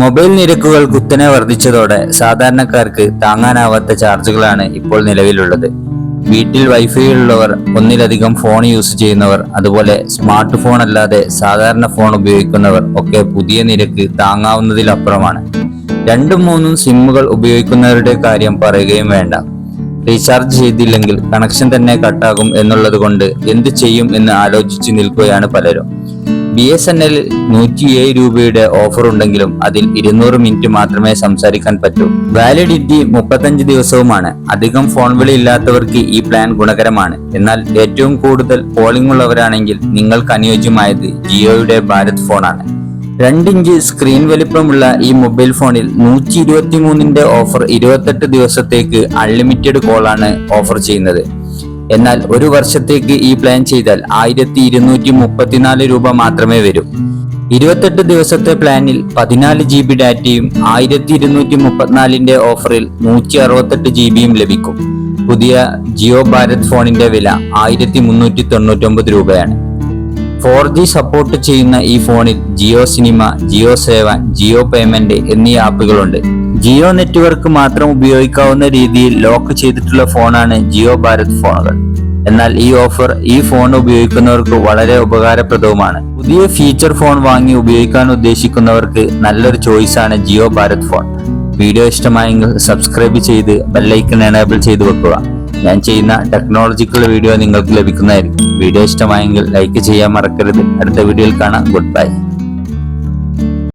Mobile നിരക്കുകൾ കുത്തനെ വർദ്ധിച്ചതോടെ സാധാരണക്കാർക്ക് താങ്ങാനാവാത്ത ചാർജുകളാണ് ഇപ്പോൾ നിലവിലുള്ളത്. വീട്ടിൽ വൈഫൈ ഉള്ളവർ ഒന്നിലധികം ഫോൺ യൂസ് ചെയ്യുന്നവർ അതുപോലെ സ്മാർട്ട് ഫോൺ അല്ലാതെ സാധാരണ ഫോൺ ഉപയോഗിക്കുന്നവർ ഒക്കെ പുതിയ നിരക്ക് താങ്ങാവുന്നതിലപ്പുറമാണ്. രണ്ടും മൂന്നും സിമ്മുകൾ ഉപയോഗിക്കുന്നവരുടെ കാര്യം പറയുകയും വേണ്ട. റീചാർജ് ചെയ്തില്ലെങ്കിൽ കണക്ഷൻ തന്നെ കട്ടാകും എന്നുള്ളത് കൊണ്ട് എന്ത് ചെയ്യും എന്ന് ആലോചിച്ച് നിൽക്കുകയാണ് പലരും. ബി എസ് എൻ എല്ലിൽ നൂറ്റിയേഴ് രൂപയുടെ ഓഫർ ഉണ്ടെങ്കിലും അതിൽ ഇരുന്നൂറ് മിനിറ്റ് മാത്രമേ സംസാരിക്കാൻ പറ്റൂ. വാലിഡിറ്റി മുപ്പത്തഞ്ച് ദിവസവുമാണ്. അധികം ഫോൺ വിളി ഇല്ലാത്തവർക്ക് ഈ പ്ലാൻ ഗുണകരമാണ്. എന്നാൽ ഏറ്റവും കൂടുതൽ കോളിംഗ് ഉള്ളവരാണെങ്കിൽ നിങ്ങൾക്ക് അനുയോജ്യമായത് ജിയോയുടെ ഭാരത് ഫോണാണ് രണ്ടിഞ്ച് സ്ക്രീൻ വലിപ്പമുള്ള ഈ മൊബൈൽ ഫോണിൽ നൂറ്റി ഇരുപത്തി മൂന്നിന്റെ ഓഫർ ഇരുപത്തെട്ട് ദിവസത്തേക്ക് അൺലിമിറ്റഡ് കോളാണ് ഓഫർ ചെയ്യുന്നത്. എന്നാൽ ഒരു വർഷത്തേക്ക് ഈ പ്ലാൻ ചെയ്താൽ ആയിരത്തി ഇരുന്നൂറ്റി മുപ്പത്തിനാല് രൂപ മാത്രമേ വരൂ. ഇരുപത്തെട്ട് ദിവസത്തെ പ്ലാനിൽ പതിനാല് ജി ബി ഡാറ്റയും ആയിരത്തി ഇരുന്നൂറ്റി മുപ്പത്തിനാലിന്റെ ഓഫറിൽ നൂറ്റി അറുപത്തെട്ട് ജി ബിയും ലഭിക്കും. പുതിയ ജിയോ ഭാരത് ഫോണിന്റെ വില ആയിരത്തി മുന്നൂറ്റി തൊണ്ണൂറ്റൊമ്പത് രൂപയാണ്. ഫോർ ജി സപ്പോർട്ട് ചെയ്യുന്ന ഈ ഫോണിൽ ജിയോ സിനിമ ജിയോ സേവൻ ജിയോ പേയ്മെന്റ് എന്നീ ആപ്പുകളുണ്ട്. ജിയോ നെറ്റ്വർക്ക് മാത്രം ഉപയോഗിക്കാവുന്ന രീതിയിൽ ലോക്ക് ചെയ്തിട്ടുള്ള ഫോണാണ് ജിയോ ഭാരത് ഫോണുകൾ. എന്നാൽ ഈ ഓഫർ ഈ ഫോൺ ഉപയോഗിക്കുന്നവർക്ക് വളരെ ഉപകാരപ്രദവുമാണ്. പുതിയ ഫീച്ചർ ഫോൺ വാങ്ങി ഉപയോഗിക്കാൻ ഉദ്ദേശിക്കുന്നവർക്ക് നല്ലൊരു ചോയ്സാണ് ജിയോ ഭാരത് ഫോൺ. വീഡിയോ ഇഷ്ടമായെങ്കിൽ സബ്സ്ക്രൈബ് ചെയ്ത് ബെല്ലൈക്കൺ എനേബിൾ ചെയ്തു വെക്കുക. ഞാൻ ചെയ്യുന്ന ടെക്നോളജിക്കൽ വീഡിയോ നിങ്ങൾക്ക് ലഭിക്കുന്നതായിരിക്കും. വീഡിയോ ഇഷ്ടമായെങ്കിൽ ലൈക്ക് ചെയ്യാൻ മറക്കരുത്. അടുത്ത വീഡിയോയിൽ കാണാം. Good bye